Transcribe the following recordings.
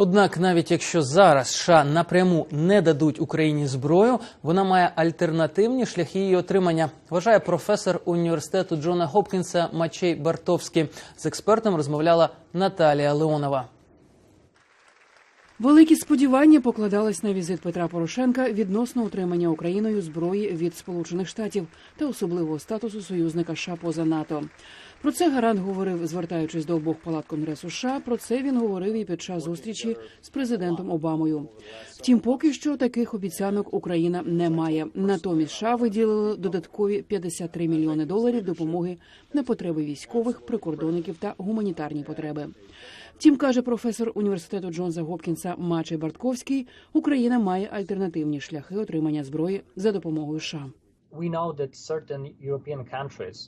Однак, навіть якщо зараз США напряму не дадуть Україні зброю, вона має альтернативні шляхи її отримання. Вважає професор університету Джона Гопкінса Мачей Бартовський. З експертом розмовляла Наталія Леонова. Великі сподівання покладались на візит Петра Порошенка відносно отримання Україною зброї від Сполучених Штатів та особливого статусу союзника США поза НАТО. Про це гарант говорив, звертаючись до обох палат Конгресу США. Про це він говорив і під час зустрічі з президентом Обамою. Втім, поки що таких обіцянок Україна не має. Натомість США виділили додаткові 53 мільйони доларів допомоги на потреби військових, прикордонників та гуманітарні потреби. Втім, каже професор університету Джонса Гопкінса Мачей Бартковський, Україна має альтернативні шляхи отримання зброї за допомогою США.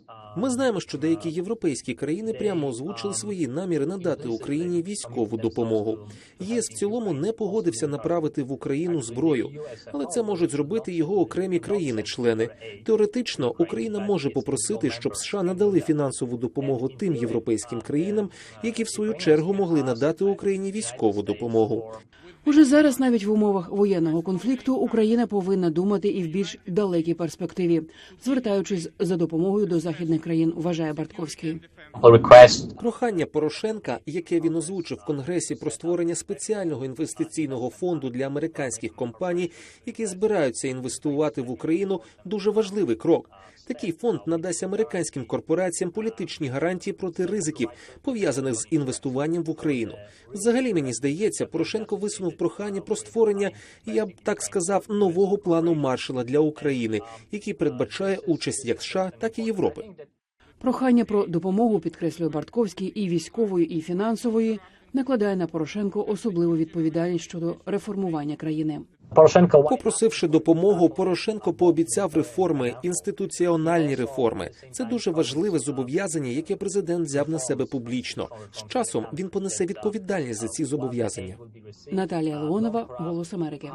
Uh, Ми знаємо, що деякі європейські країни прямо озвучили свої наміри надати Україні військову допомогу. ЄС в цілому не погодився направити в Україну зброю, але це можуть зробити його окремі країни-члени. Теоретично Україна може попросити, щоб США надали фінансову допомогу тим європейським країнам, які в свою чергу могли надати Україні військову допомогу. Уже зараз, навіть в умовах воєнного конфлікту, Україна повинна думати і в більш далекій перспективі, звертаючись за допомогою до західних країн, вважає Бартковський. Прохання Порошенка, яке він озвучив в Конгресі про створення спеціального інвестиційного фонду для американських компаній, які збираються інвестувати в Україну, дуже важливий крок. Такий фонд надасть американським корпораціям політичні гарантії проти ризиків, пов'язаних з інвестуванням в Україну. Взагалі мені здається, Порошенко висунув прохання про створення, я б так сказав, нового плану маршала для України, який передбачає участь як США, так і Європи. Прохання про допомогу підкреслює Бартковський і військової, і фінансової накладає на Порошенко особливу відповідальність щодо реформування країни. Poroshenko Попросивши допомогу, Порошенко пообіцяв реформи, інституціональні реформи. Це дуже важливе зобов'язання, яке президент взяв на себе публічно. З часом він понесе відповідальність за ці зобов'язання. Наталія Леонова, Голос Америки.